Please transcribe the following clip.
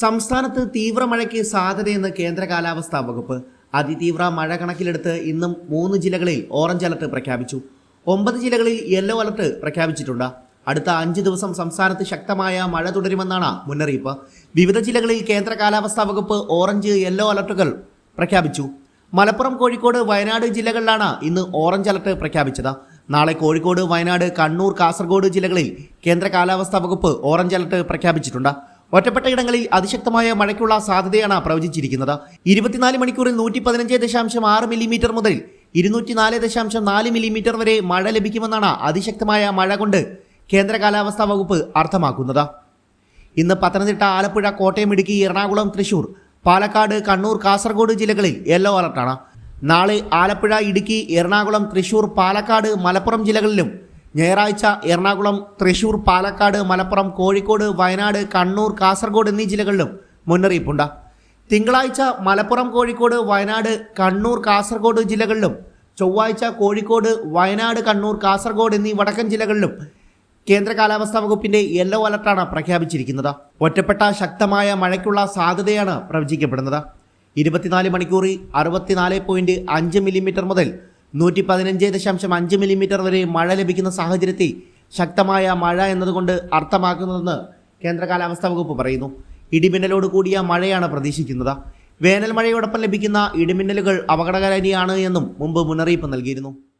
സംസ്ഥാനത്ത് തീവ്ര മഴയ്ക്ക് സാധ്യതയെന്ന് കേന്ദ്ര കാലാവസ്ഥാ വകുപ്പ് അതിതീവ്ര മഴ കണക്കിലെടുത്ത് ഇന്നും മൂന്ന് ജില്ലകളിൽ ഓറഞ്ച് അലർട്ട് പ്രഖ്യാപിച്ചു. ഒമ്പത് ജില്ലകളിൽ യെല്ലോ അലർട്ട് പ്രഖ്യാപിച്ചിട്ടുണ്ട്. അടുത്ത അഞ്ച് ദിവസം സംസ്ഥാനത്ത് ശക്തമായ മഴ തുടരുമെന്നാണ് മുന്നറിയിപ്പ്. വിവിധ ജില്ലകളിൽ കേന്ദ്ര കാലാവസ്ഥാ വകുപ്പ് ഓറഞ്ച് യെല്ലോ അലർട്ടുകൾ പ്രഖ്യാപിച്ചു. മലപ്പുറം കോഴിക്കോട് വയനാട് ജില്ലകളിലാണ് ഇന്ന് ഓറഞ്ച് അലർട്ട് പ്രഖ്യാപിച്ചത്. നാളെ കോഴിക്കോട് വയനാട് കണ്ണൂർ കാസർഗോഡ് ജില്ലകളിൽ കേന്ദ്ര കാലാവസ്ഥാ വകുപ്പ് ഓറഞ്ച് അലർട്ട് പ്രഖ്യാപിച്ചിട്ടുണ്ട്. ഒറ്റപ്പെട്ട ഇടങ്ങളിൽ അതിശക്തമായ മഴയ്ക്കുള്ള സാധ്യതയാണ് പ്രവചിച്ചിരിക്കുന്നത്. ഇരുപത്തിനാല് മണിക്കൂറിൽ നൂറ്റി പതിനഞ്ച് ദശാംശം ആറ് മില്ലിമീറ്റർ മുതൽ ഇരുന്നൂറ്റി നാല് ദശാംശം നാല് മില്ലിമീറ്റർ വരെ മഴ ലഭിക്കുമെന്നാണ് അതിശക്തമായ മഴ കൊണ്ട് കേന്ദ്ര കാലാവസ്ഥാ വകുപ്പ് അർത്ഥമാക്കുന്നത്. ഇന്ന് പത്തനംതിട്ട ആലപ്പുഴ കോട്ടയം ഇടുക്കി എറണാകുളം തൃശൂർ പാലക്കാട് കണ്ണൂർ കാസർഗോഡ് ജില്ലകളിൽ യെല്ലോ അലർട്ടാണ്. നാളെ ആലപ്പുഴ ഇടുക്കി എറണാകുളം തൃശൂർ പാലക്കാട് മലപ്പുറം ജില്ലകളിലും ഞായറാഴ്ച എറണാകുളം തൃശൂർ പാലക്കാട് മലപ്പുറം കോഴിക്കോട് വയനാട് കണ്ണൂർ കാസർഗോഡ് എന്നീ ജില്ലകളിലും മുന്നറിയിപ്പുണ്ട്. തിങ്കളാഴ്ച മലപ്പുറം കോഴിക്കോട് വയനാട് കണ്ണൂർ കാസർഗോഡ് ജില്ലകളിലും ചൊവ്വാഴ്ച കോഴിക്കോട് വയനാട് കണ്ണൂർ കാസർഗോഡ് എന്നീ വടക്കൻ ജില്ലകളിലും കേന്ദ്ര കാലാവസ്ഥാ വകുപ്പിന്റെ യെല്ലോ അലർട്ടാണ് പ്രഖ്യാപിച്ചിരിക്കുന്നത്. ഒറ്റപ്പെട്ട ശക്തമായ മഴയ്ക്കുള്ള സാധ്യതയാണ് പ്രവചിക്കപ്പെടുന്നത്. ഇരുപത്തിനാല് മണിക്കൂറിൽ അറുപത്തിനാല് പോയിന്റ് അഞ്ച് മില്ലിമീറ്റർ മുതൽ നൂറ്റി പതിനഞ്ച് ദശാംശം അഞ്ച് മില്ലിമീറ്റർ വരെ മഴ ലഭിക്കുന്ന സാഹചര്യത്തിൽ ശക്തമായ മഴ എന്നതുകൊണ്ട് അർത്ഥമാക്കുന്നതെന്ന് കേന്ദ്ര കാലാവസ്ഥാ വകുപ്പ് പറയുന്നു. ഇടിമിന്നലോട് കൂടിയ മഴയാണ് പ്രതീക്ഷിക്കുന്നത്. വേനൽ മഴയോടൊപ്പം ലഭിക്കുന്ന ഇടിമിന്നലുകൾ അപകടകാരിയാണ് എന്നും മുമ്പ് മുന്നറിയിപ്പ് നൽകിയിരുന്നു.